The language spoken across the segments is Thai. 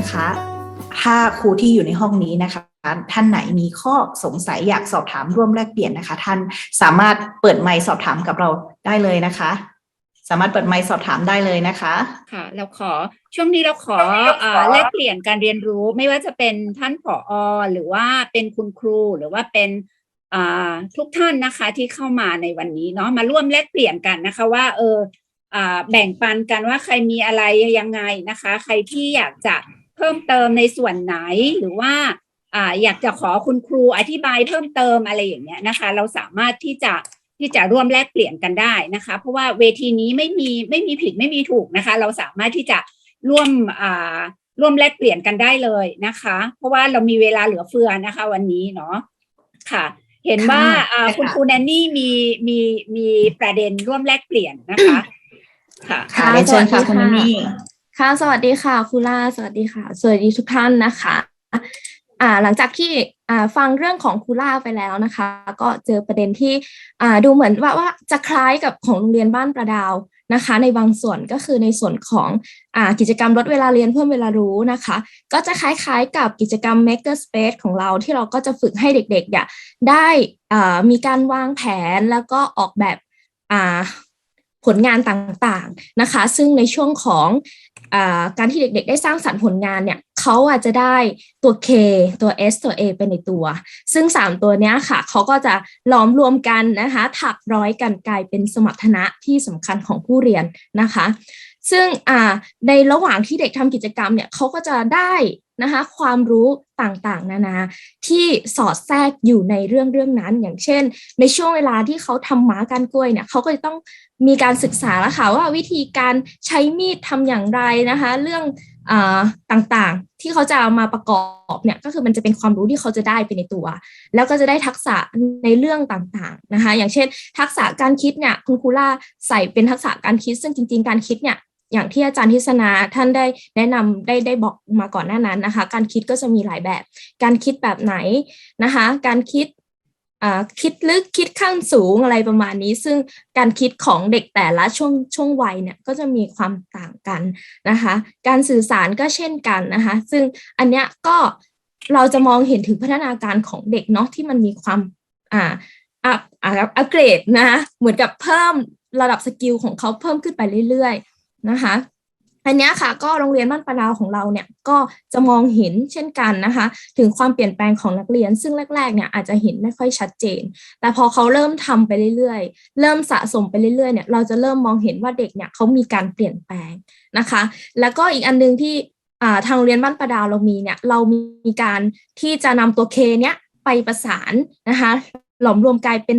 แล้วต่อไปนี้นะคะ ถ้าครูที่อยู่ในห้องนี้นะคะท่านไหนมีข้อสงสัยอยากสอบถามร่วมแลกเปลี่ยนนะคะ ท่านสามารถเปิดไมค์สอบถามกับเราได้เลยนะคะ สามารถเปิดไมค์สอบถามได้เลยนะคะค่ะเราขอช่วงนี้เราขออ่าแลกเปลี่ยนการเรียนรู้ไม่ว่าจะเป็นท่านผอหรือว่าเป็นคุณครูหรือว่าเป็นอ่าทุกท่านนะคะที่เข้ามาในวันนี้เนาะมาร่วมแลกเปลี่ยนกันนะคะว่าเอออ่าแบ่งปันกันว่าใครมีอะไรยังไงนะคะ ใครที่อยากจะ เพิ่มเติมในส่วนไหนหรือว่าอ่าอยากจะขอคุณครูอธิบายเพิ่มเติมอะไรอย่างเงี้ยนะคะ เราสามารถที่จะที่จะร่วมแลกเปลี่ยนกันได้นะคะ เพราะว่าเวทีนี้ไม่มีไม่มีผิดไม่มีถูกนะคะ เราสามารถที่จะร่วมอ่าร่วมแลกเปลี่ยนกันได้เลยนะคะ เพราะว่าเรามีเวลาเหลือเฟือนะคะ วันนี้เนาะค่ะ เห็นว่าค่ะอ่าใช่ค่ะคุณครูแนนนี่มีมีมีประเด็นร่วมแลกเปลี่ยนนะคะ ค่ะค่ะเรียนเชิญค่ะสวัสดีคุณค่ะนี่ ค่ะ สวัสดีค่ะครูล่าสวัสดีค่ะ สวัสดีทุกท่านนะคะอ่าหลังจากที่อ่าฟังเรื่องของครูล่าไปแล้วนะคะ ก็เจอประเด็นที่อ่าดูเหมือนว่าว่าจะคล้ายกับของโรงเรียนบ้านประดาวนะคะ ในบางส่วนก็คือในส่วนของอ่ากิจกรรมลดเวลาเรียนเพิ่มเวลารู้นะคะ ก็จะคล้ายๆกับกิจกรรม Maker Space ของเราที่เราก็จะฝึกให้เด็กๆเนี่ยได้อ่ามีการวางแผนแล้วก็ออกแบบอ่าผลงานต่างๆนะคะ ซึ่งในช่วงของ การที่เด็กๆ ได้สร้างสรรค์ผลงานเนี่ยเขาอาจจะได้ตัว K ตัว S ตัว A เป็นในตัว ซึ่ง 3 ตัวนี้ค่ะเขาก็จะล้อมรวมกันนะคะถักร้อยกันกลายเป็นสมรรถนะที่สำคัญของผู้เรียนนะคะ ซึ่งในระหว่างที่เด็กทำกิจกรรมเนี่ยเขาก็จะได้ นะคะความรู้ต่างๆ นานาที่สอดแทรกอยู่ในเรื่องเรื่องนั้น อย่างเช่น ในช่วงเวลาที่เขาทำหมาการกล้วยเนี่ยเขาก็จะต้องมีการศึกษาแล้วค่ะว่าวิธีการใช้มีดทำอย่างไรนะคะเรื่องอาต่างๆ ที่เขาจะเอามาประกอบเนี่ยก็คือมันจะเป็นความรู้ที่เขาจะได้ไปในตัว แล้วก็จะได้ทักษะในเรื่องต่างๆนะคะอย่างเช่น ทักษะการคิดเนี่ยคุณครูล่าใส่เป็นทักษะการคิด ซึ่งจริงๆการคิดเนี่ย อย่างที่อาจารย์ทิศนาท่านได้แนะนำได้ได้บอกมาก่อนหน้านั้นนะคะ การคิดก็จะมีหลายแบบ การคิดแบบไหนนะคะ การคิดคิดลึกคิดขั้นสูงอะไรประมาณนี้ ซึ่งการคิดของเด็กแต่ละช่วงช่วงวัยเนี่ยก็จะมีความต่างกันนะคะ การสื่อสารก็เช่นกันนะคะ ซึ่งอันเนี้ยก็เราจะมองเห็นถึงพัฒนาการของเด็กเนาะที่มันมีความอ่าอัพอัพเกรดนะคะเหมือนกับเพิ่มระดับสกิลของเขาเพิ่มขึ้นไปเรื่อยๆ นะคะอันนี้ค่ะก็โรงเรียนบ้านปะดาวของเราเนี่ยก็จะมองเห็นเช่นกันนะคะ ถึงความเปลี่ยนแปลงของนักเรียน ซึ่งแรกๆเนี่ยอาจจะเห็นไม่ค่อยชัดเจน แต่พอเขาเริ่มทำไปเรื่อยๆ เริ่มสะสมไปเรื่อยๆเนี่ยเราจะเริ่มมองเห็นว่าเด็กเนี่ยเขามีการเปลี่ยนแปลงนะคะ แล้วก็อีกอันหนึงที่ทางโรงเรียนบ้านปะดาวเรามีเนี่ยเรามีการที่จะนำตัวเคเนี้ยไปประสานนะคะหลอมรวมกลายเป็น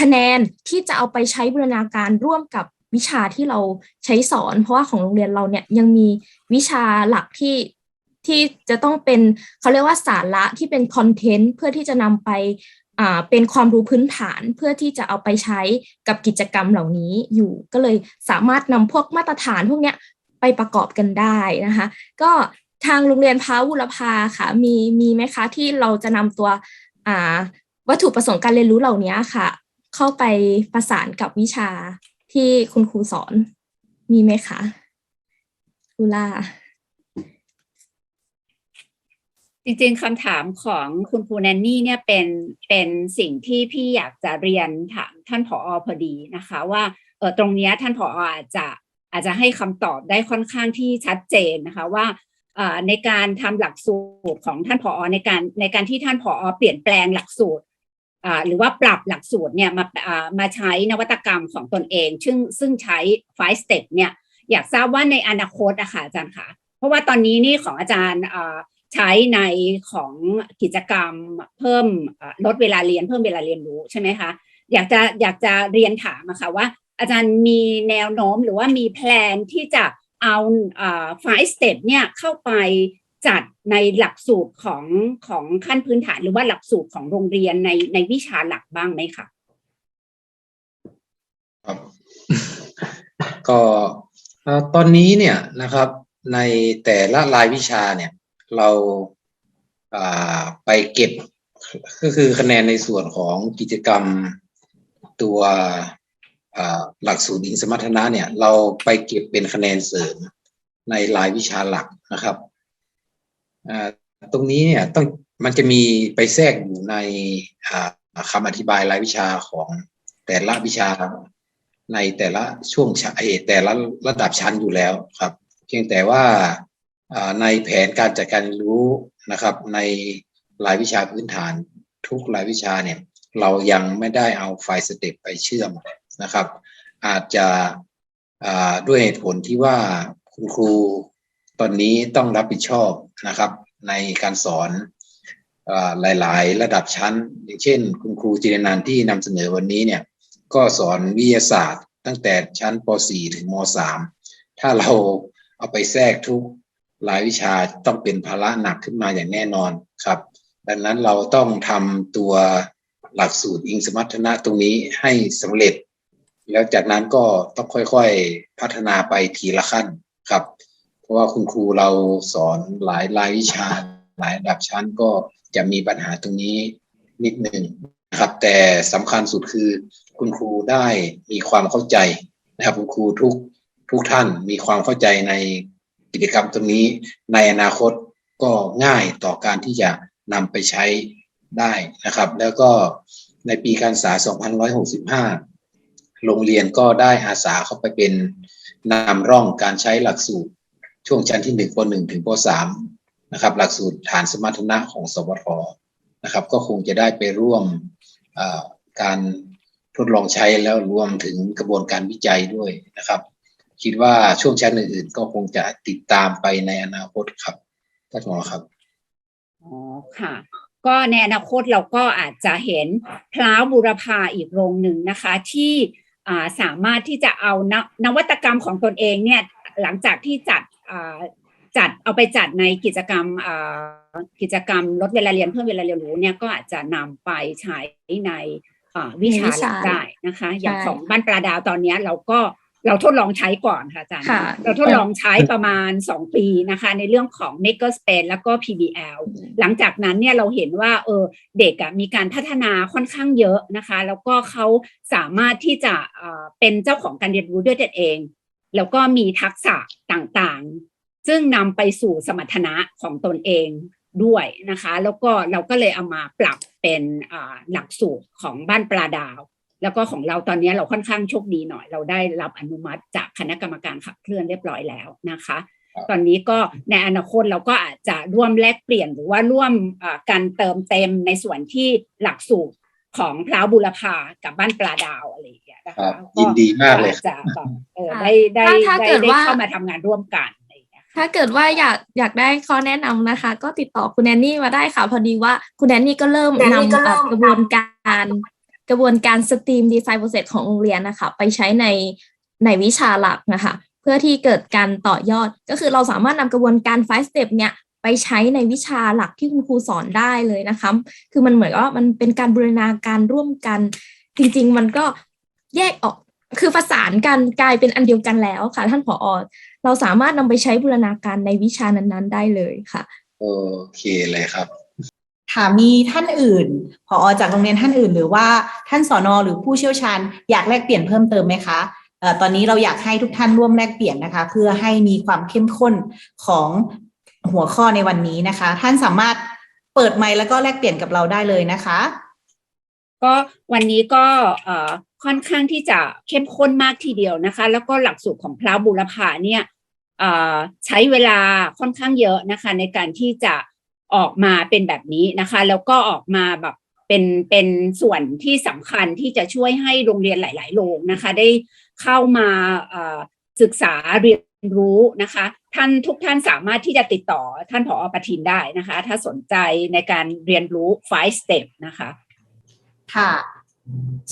คะแนนที่จะเอาไปใช้บูรณาการร่วมกับ วิชาที่เราใช้สอน เพราะว่าของโรงเรียนเราเนี่ยยังมีวิชาหลักที่ที่จะต้องเป็นเขาเรียกว่าสาระที่เป็นคอนเทนต์เพื่อที่จะนำไปอ่าเป็นความรู้พื้นฐานเพื่อที่จะเอาไปใช้กับกิจกรรมเหล่านี้อยู่ ก็เลยสามารถนำพวกมาตรฐานพวกเนี้ยไปประกอบกันได้นะคะ ก็ทางโรงเรียนพาวุรพาค่ะมีมีไหมคะที่เราจะนำตัววัตถุประสงค์การเรียนรู้เหล่านี้ค่ะ เข้าไปประสานกับวิชา ที่คุณครูสอนมีไหมคะครูล่าจริงๆคำถามของคุณครูแนนนี่เนี่ยเป็นเป็นสิ่งที่พี่อยากจะเรียนถามท่านผอพอดีนะคะ ว่าเออตรงนี้ท่านผออาจจะอาจจะให้คำตอบได้ค่อนข้างที่ชัดเจนนะคะว่าเอ่อในการทำหลักสูตรของท่านผอในการในการที่ท่านผอเปลี่ยนแปลงหลักสูตร หรือว่าปรับหลักสูตรเนี่ยมาอ่ามาใช้นวัตกรรมของตนเอง ซึ่งซึ่งใช้ five step เนี่ยอยากทราบว่าในอนาคตอะค่ะอาจารย์คะเพราะว่าตอนนี้นี่ของอาจารย์อ่าใช้ในของกิจกรรมเพิ่มลดเวลาเรียนเพิ่มเวลาเรียนรู้ใช่ไหมคะอยากจะอยากจะเรียนถามอะค่ะว่า อาจารย์มีแนวโน้มหรือว่ามีแพลนที่จะเอาไฟสเต็ปเนี่ยเข้าไป จัดในหลักสูตรของของขั้นพื้นฐานหรือว่าหลักสูตรของโรงเรียนในในวิชาหลักบ้างไหมคะครับก็ตอนนี้เนี่ยนะครับในแต่ละรายวิชาเนี่ย เราไปเก็บก็คือคะแนนในส่วนของกิจกรรมตัวหลักสูตรอินสมรรถนะเนี่ย เราไปเก็บเป็นคะแนนเสริมในรายวิชาหลักนะครับ ตรงนี้เนี่ยต้องมันจะมีไปแทรกอยู่ในอ่าคำอธิบายรายวิชาของแต่ละวิชาในแต่ละช่วงชั้นแต่ละระดับชั้นอยู่แล้วครับ เพียงแต่ว่าในแผนการจัดการรู้นะครับ ในรายวิชาพื้นฐานทุกรายวิชาเนี่ยเรายังไม่ได้เอาไฟล์สเต็ปไปเชื่อมนะครับ อาจจะด้วยเหตุผลที่ว่าคุณครู อนนี้ต้องรับผิดชอบนะครับ ในการสอนอหลาย ๆ ระดับชั้น อย่างเช่น คุณครูจิรนันท์ที่นำเสนอวันนี้เนี่ยก็สอนวิทยาศาสตร์ ตั้งแต่ชั้นป .4 ถึงม .3 ถ้าเราเอาไปแทรกทุกรายวิชาต้องเป็นภาระหนักขึ้นมาอย่างแน่นอนครับ ดังนั้นเราต้องทำตัวหลักสูตรอิงสมรรถนะตรงนี้ให้สำเร็จ แล้วจากนั้นก็ต้องค่อยๆพัฒนาไปทีละขั้นครับ เพราะว่าคุณครูเราสอนหลายรายวิชาหลายระดับชั้นก็จะมีปัญหาตรงนี้นิดหนึ่งนะครับ แต่สำคัญสุดคือคุณครูได้มีความเข้าใจนะครับคุณครูทุกทุกท่านมีความเข้าใจในกิจกรรมตรงนี้ในอนาคตก็ง่ายต่อการที่จะนำไปใช้ได้นะครับ แล้วก็ในปีการศึกษา 2565 โรงเรียนก็ได้อาสาเข้าไปเป็นนำร่องการใช้หลักสูตร ช่วงชั้นที่1ป .1 ถึงป .3 นะครับ หลักสูตรฐานสมรรถนะของสวทนะครับ ก็คงจะได้ไปร่วมการทดลองใช้แล้วรวมถึงกระบวนการวิจัยด้วยนะครับ คิดว่าช่วงชั้นอื่นๆ ก็คงจะติดตามไปในอนาคตครับท่านหมอครับอ๋อค่ะ ก็ในอนาคตเราก็อาจจะเห็นพล้าวบุรพาอีกโรงหนึ่งนะคะ ที่สามารถที่จะเอานนวัตกรรมของตนเองเนี่ยหลังจากที่จัด จัดเอาไปจัดในกิจกรรมอ่ากิจกรรมลดเวลาเรียนเพิ่มเวลาเรียนรู้เนี่ยก็อาจจะนำไปใช้ในอ่าวิชาหลักได้นะคะ อย่างของบ้านปลาดาวตอนเนี้ยเราก็เราทดลองใช้ก่อนค่ะอาจารย์ค่ะเราทดลองใช้ประมาณ 2 ปีนะคะ ในเรื่องของ Maker Space แล้วก็ PBL หลังจากนั้นเนี่ยเราเห็นว่าเออเด็กอะมีการพัฒนาค่อนข้างเยอะนะคะ แล้วก็เขาสามารถที่จะเอ่อเป็นเจ้าของการเรียนรู้ด้วยตนเอง แล้วก็มีทักษะต่างๆ ซึ่งนำไปสู่สมรรถนะของตนเองด้วยนะคะ แล้วก็เราก็เลยเอามาปรับเป็นอ่าหลักสูตรของบ้านปลาดาว แล้วก็ของเราตอนนี้เราค่อนข้างโชคดีหน่อย เราได้รับอนุมัติจากคณะกรรมการขับเคลื่อนเรียบร้อยแล้วนะคะครับตอนนี้ก็ในอนาคตเราก็อาจจะร่วมแลกเปลี่ยนหรือว่าร่วมเอ่อการเติมเต็มในส่วนที่หลักสูตร ของพร้าวบุรพากับบ้านปลาดาวอะไรอย่างเงี้ยนะครัคะบยินดีมากเลยอาจจะแบบเออค่ะได้ได้ถ้าถ้าได้เกิดได้ว่าเข้ามาทำงานร่วมกันอะไรอย่างเงี้ยถ้าเกิดว่าอยากอยากได้ข้อแนะนำนะคะ ก็ติดต่อคุณแอนนี่มาได้ค่ะ พอดีว่าคุณแอนนี่ก็เริ่มคุณแอนนี่นำก็เริ่เอ่อมกระบวนการกระบวนการสตรีมดีไซน์โปรเซสของโรงเรียนนะคะ ไปใช้ในในวิชาหลักนะคะ เพื่อที่เกิดการต่อยอดก็คือเราสามารถนำกระบวนการ five step เนี่ย ไปใช้ในวิชาหลักที่คุณครูสอนได้เลยนะคะ คือมันเหมือนว่ามันเป็นการบูรณาการร่วมกัน จริง ๆ มันก็แยกออกคือผสานกันกลายเป็นอันเดียวกันแล้วค่ะ ท่านผอเราสามารถนำไปใช้บูรณาการในวิชานั้นๆ ได้เลยค่ะ โอเคเลยครับค่ะมีท่านอื่นพอจากโรงเรียนท่านอื่น หรือว่าท่านสอนอหรือผู้เชี่ยวชาญ อยากแลกเปลี่ยนเพิ่มเติมไหมคะเอ่อตอนนี้เราอยากให้ทุกท่านร่วมแลกเปลี่ยนนะคะ เพื่อให้มีความเข้มข้นของ หัวข้อในวันนี้นะคะ ท่านสามารถเปิดไมค์แล้วก็แลกเปลี่ยนกับเราได้เลยนะคะ ก็วันนี้ก็ค่อนข้างที่จะเข้มข้นมากทีเดียวนะคะ แล้วก็หลักสูตรของพระบุรพาเนี่ยใช้เวลาค่อนข้างเยอะนะคะ ในการที่จะออกมาเป็นแบบนี้นะคะ แล้วก็ออกมาแบบเป็นเป็นส่วนที่สำคัญที่จะช่วยให้โรงเรียนหลาย ๆ โรงนะคะ ได้เข้ามาศึกษาเรียน รู้นะคะ ท่านทุกท่านสามารถที่จะติดต่อท่านผอประทินได้นะคะ ถ้าสนใจในการเรียนรู้ five step นะคะค่ะ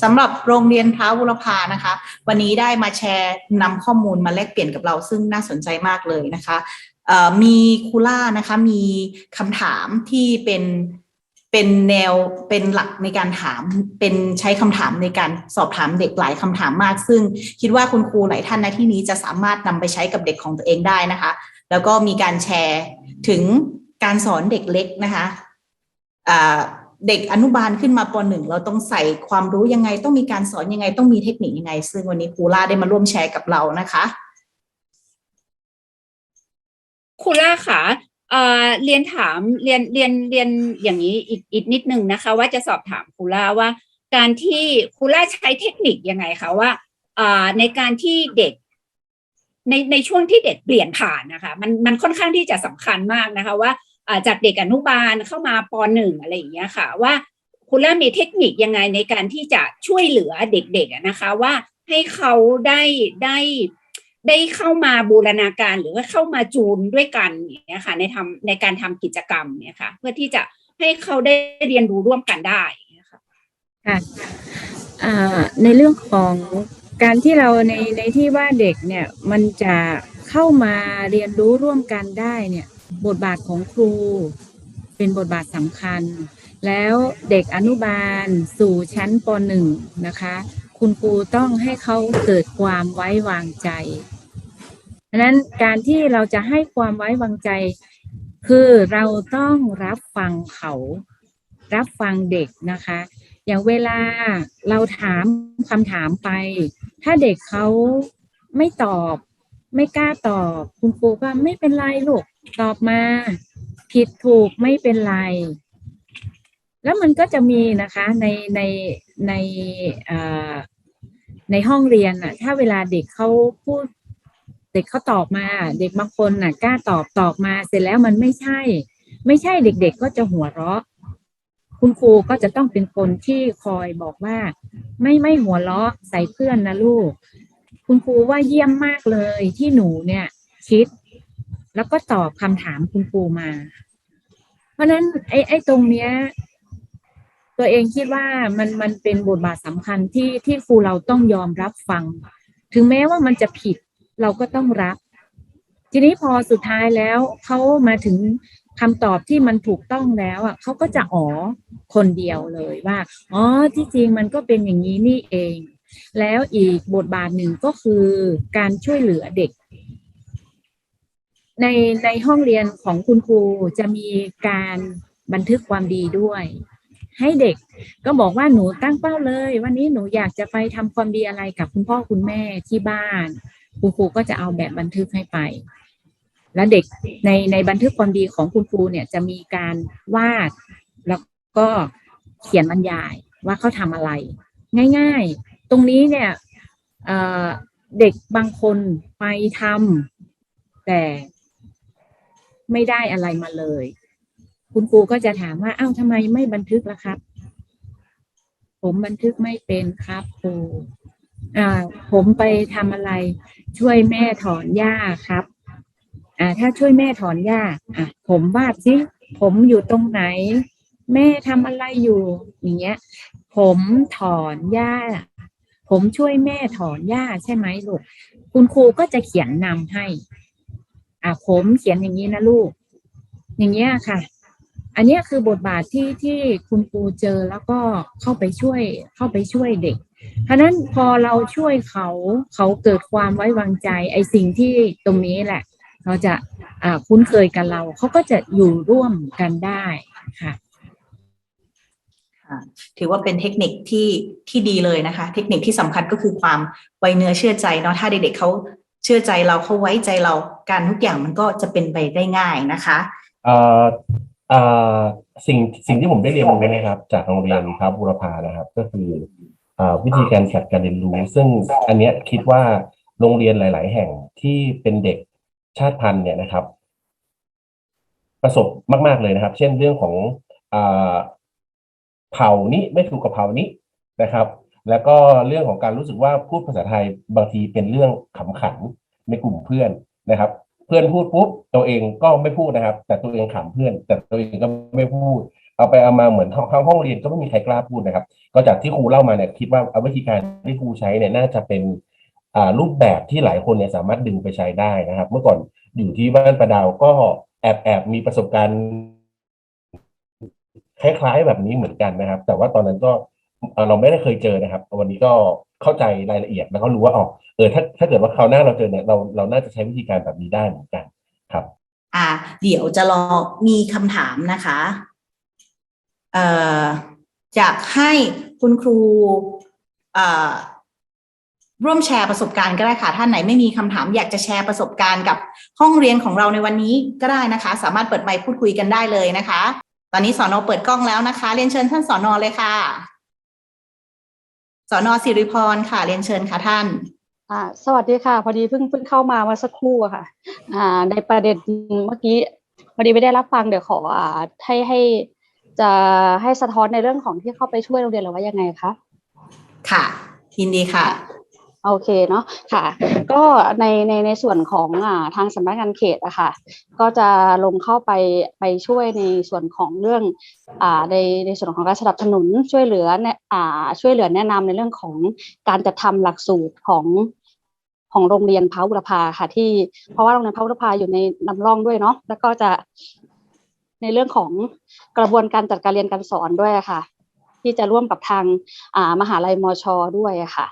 สำหรับโรงเรียนพระบุรพานะคะ วันนี้ได้มาแชร์นำข้อมูลมาแลกเปลี่ยนกับเราซึ่งน่าสนใจมากเลยนะคะมีคูล่านะคะมีคำถามที่เป็น เป็นแนวเป็นหลักในการถามเป็นใช้คำถามในการสอบถามเด็กหลายคำถามมาก ซึ่งคิดว่าคุณครูหลายท่านในที่นี้จะสามารถนำไปใช้กับเด็กของตัวเองได้นะคะ แล้วก็มีการแชร์ถึงการสอนเด็กเล็กนะคะเด็กอนุบาลขึ้นมาปหนึ่งเราต้องใส่ความรู้ยังไง ต้องมีการสอนยังไง ต้องมีเทคนิคยังไง ซึ่งวันนี้ครูล่าได้มาร่วมแชร์กับเรานะคะครูล่าค่ะ เอ่อเรียนถามเรียนเรียนเรียนอย่างนี้อีกอีกนิดนึงนะคะ ว่าจะสอบถามครูล่าว่า การที่ครูล่าใช้เทคนิคยังไงคะว่าเอ่อในการที่เด็ก ในในช่วงที่เด็กเปลี่ยนผ่านนะคะ มันมันค่อนข้างที่จะสำคัญมากนะคะ ว่าจากเด็กอนุบาลเข้ามาปหนึ่งอะไรอย่างเงี้ยค่ะ ว่าคุณล่ามีเทคนิคยังไงในการที่จะช่วยเหลือเด็กๆนะคะ ว่าให้เขาได้ได้ ได้เข้ามาบูรณาการหรือว่าเข้ามาจูนด้วยกันเงี้ยค่ะในทำในการทำกิจกรรมเนี่ยค่ะเพื่อที่จะให้เขาได้เรียนรู้ร่วมกันได้ค่ะค่ะในเรื่องของการที่เราในในที่ว่าเด็กเนี่ยมันจะเข้ามาเรียนรู้ร่วมกันได้เนี่ยบทบาทของครูเป็นบทบาทสำคัญ แล้วเด็กอนุบาลสู่ชั้นปหนึ่งนะคะ คุณครูต้องให้เขาเกิดความไว้วางใจดังนั้นการที่เราจะให้ความไว้วางใจ คือเราต้องรับฟังเขา รับฟังเด็กนะคะ อย่างเวลาเราถามคำถามไป ถ้าเด็กเขาไม่ตอบ ไม่กล้าตอบ คุณครูก็ไม่เป็นไรลูกตอบมา ผิดถูกไม่เป็นไร แล้วมันก็จะมีนะคะในใน ในในห้องเรียนน่ะถ้าเวลาเด็กเขาพูด เด็กเขาตอบมา เด็กบางคนน่ะกล้าตอบตอบมาเสร็จแล้วมันไม่ใช่ ไม่ใช่เด็ก ๆ ก็จะหัวเราะ คุณครูก็จะต้องเป็นคนที่คอยบอกว่า ไม่ไม่หัวเราะใส่เพื่อนนะลูก คุณครูว่าเยี่ยมมากเลยที่หนูเนี่ย คิด แล้วก็ตอบคำถามคุณครูมา เพราะฉะนั้นไอ้ไอ้ตรงเนี้ย ตัวเองคิดว่ามันมันเป็นบทบาทสำคัญที่ที่ครูเราต้องยอมรับฟัง ถึงแม้ว่ามันจะผิดเราก็ต้องรับ ทีนี้พอสุดท้ายแล้วเขามาถึงคำตอบที่มันถูกต้องแล้วอะเขาก็จะอ๋อคนเดียวเลยว่าอ๋อที่จริงมันก็เป็นอย่างนี้นี่เอง แล้วอีกบทบาทหนึ่งก็คือการช่วยเหลือเด็ก ในในห้องเรียนของคุณครูจะมีการบันทึกความดีด้วย ให้เด็ก ก็บอกว่าหนูตั้งเป้าเลย วันนี้หนูอยากจะไปทำความดีอะไรกับคุณพ่อคุณแม่ที่บ้านคุณครูก็จะเอาแบบบันทึกให้ไป แล้วเด็กในในบันทึกความดีของคุณครูเนี่ยจะมีการวาดแล้วก็เขียนบรรยายว่าเขาทำอะไร ง่าย ๆ ตรงนี้เนี่ยเเด็กบางคนไปทำแต่ไม่ได้อะไรมาเลย คุณครูก็จะถามว่าอ้าวทำไมไม่บันทึกล่ะครับ ผมบันทึกไม่เป็นครับครูอ่า ผมไปทำอะไร ช่วยแม่ถอนหญ้าครับ อ่า ถ้าช่วยแม่ถอนหญ้าอะ ผมวาดสิผมอยู่ตรงไหน แม่ทำอะไรอยู่อย่างเงี้ย ผมถอนหญ้า ผมช่วยแม่ถอนหญ้าใช่ไหมลูกคุณครูก็จะเขียนนำให้ อะผมเขียนอย่างนี้นะลูก อย่างเงี้ยค่ะ อันเนี้ยคือบทบาทที่ที่คุณครูเจอแล้วก็เข้าไปช่วยเข้าไปช่วยเด็กเพราะฉะนั้นพอเราช่วยเขาเขาเกิดความไว้วางใจ ไอ้สิ่งที่ตรงนี้แหละเราจะอ่าคุ้นเคยกับเรา เขาก็จะอยู่ร่วมกันได้ค่ะค่ะถือว่าเป็นเทคนิคที่ที่ดีเลยนะคะ เทคนิคที่สำคัญก็คือความไว้เนื้อเชื่อใจเนาะถ้าเด็กๆเขาเชื่อใจเราเขาไว้ใจเราการทุกอย่างมันก็จะเป็นไปได้ง่ายนะคะเอ่อเอ่อ สิ่งสิ่งที่ผมได้เรียนรู้นะครับ จากโรงเรียนพระบุรพานะครับ ก็คืออ่อวิธีการจัดการเรียนรู้ ซึ่งอันเนี้ยคิดว่าโรงเรียนหลาย ๆ แห่งที่เป็นเด็กชาติพันธุ์เนี่ยนะครับ ประสบมาก ๆ เลยนะครับ เช่นเรื่องของอ่อเผ่านี้ไม่ถูกกับเผ่านี้นะครับ แล้วก็เรื่องของการรู้สึกว่าพูดภาษาไทยบางทีเป็นเรื่องขำขันในกลุ่มเพื่อนนะครับ เพื่อนพูดปุ๊บตัวเองก็ไม่พูดนะครับ แต่ตัวเองขำเพื่อน แต่ตัวเองก็ไม่พูด เอาไปเอามาเหมือนห้องห้องห้องเรียนก็ไม่มีใครกล้าพูดนะครับ ก็จากที่ครูเล่ามาเนี่ยคิดว่าเอาวิธีการที่ครูใช้เนี่ยน่าจะเป็นอ่ารูปแบบที่หลายคนเนี่ยสามารถดึงไปใช้ได้นะครับ เมื่อก่อนอยู่ที่บ้านประดาวก็แอบแอบมีประสบการณ์คล้ายๆแบบนี้เหมือนกันนะครับ แต่ว่าตอนนั้นก็ เราไม่ได้เคยเจอนะครับ วันนี้ก็เข้าใจรายละเอียดแล้วก็รู้ว่าอ๋อเออถ้าถ้าเกิดว่าคราวหน้าเราเจอเนี่ยเราเราน่าจะใช้วิธีการแบบนี้ได้เหมือนกันครับ อ่า เดี๋ยวจะลอมีคำถามนะคะ เอ่ออยากให้คุณครูเอ่อร่วมแชร์ประสบการณ์ก็ได้ค่ะ ท่านไหนไม่มีคำถามอยากจะแชร์ประสบการณ์กับห้องเรียนของเราในวันนี้ก็ได้นะคะ สามารถเปิดไมค์พูดคุยกันได้เลยนะคะ ตอนนี้สอนอเปิดกล้องแล้วนะคะ เรียนเชิญท่านสอนอเลยค่ะ สอนอสิริพรค่ะ เรียนเชิญค่ะท่านอ่าสวัสดีค่ะ พอดีเพิ่งเพิ่งเข้ามาเมื่อสักครู่อะค่ะอ่าในประเด็นเมื่อกี้พอดีไม่ได้รับฟังเดี๋ยวขออ่าให้ให้จะให้สะท้อนในเรื่องของที่เข้าไปช่วยโรงเรียนหรือว่ายังไงคะค่ะยินดีค่ะ โอเคเนาะค่ะ ก็ในในในส่วนของอ่าทางสำนักงานเขตอะค่ะ ก็จะลงเข้าไปไปช่วยในส่วนของเรื่องอ่าในในส่วนของการสนับสนุนช่วยเหลือเนี่ยอ่าช่วยเหลือแนะนำในเรื่องของการจัดทำหลักสูตรของของโรงเรียนพระบุรพาค่ะที่เพราะว่าโรงเรียนพระบุรพาอยู่ในนำร่องด้วยเนาะแล้วก็จะในเรื่องของกระบวนการจัดการเรียนการสอนด้วยค่ะ ที่จะร่วมกับทางอ่ามหาลัยมชด้วยค่ะ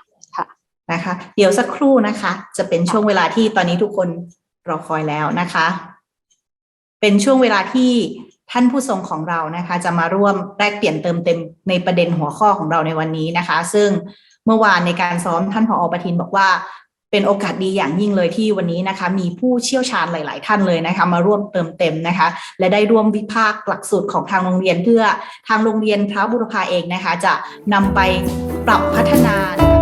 นะคะ เดี๋ยวสักครู่นะคะ จะเป็นช่วงเวลาที่ตอนนี้ทุกคนรอคอยแล้วนะคะ เป็นช่วงเวลาที่ท่านผู้ทรงของเรานะคะ จะมาร่วมแลกเปลี่ยนเติมเต็มในประเด็นหัวข้อของเราในวันนี้นะคะ ซึ่งเมื่อวานในการซ้อมท่านผอประทินบอกว่าเป็นโอกาสดีอย่างยิ่งเลยที่วันนี้นะคะ มีผู้เชี่ยวชาญหลาย ๆ ท่านเลยนะคะ มาร่วมเติมเต็มนะคะ และได้ร่วมวิพากษ์หลักสูตรของทางโรงเรียนเพื่อทางโรงเรียนพระบุรพาเองนะคะ จะนำไปปรับพัฒนานะคะ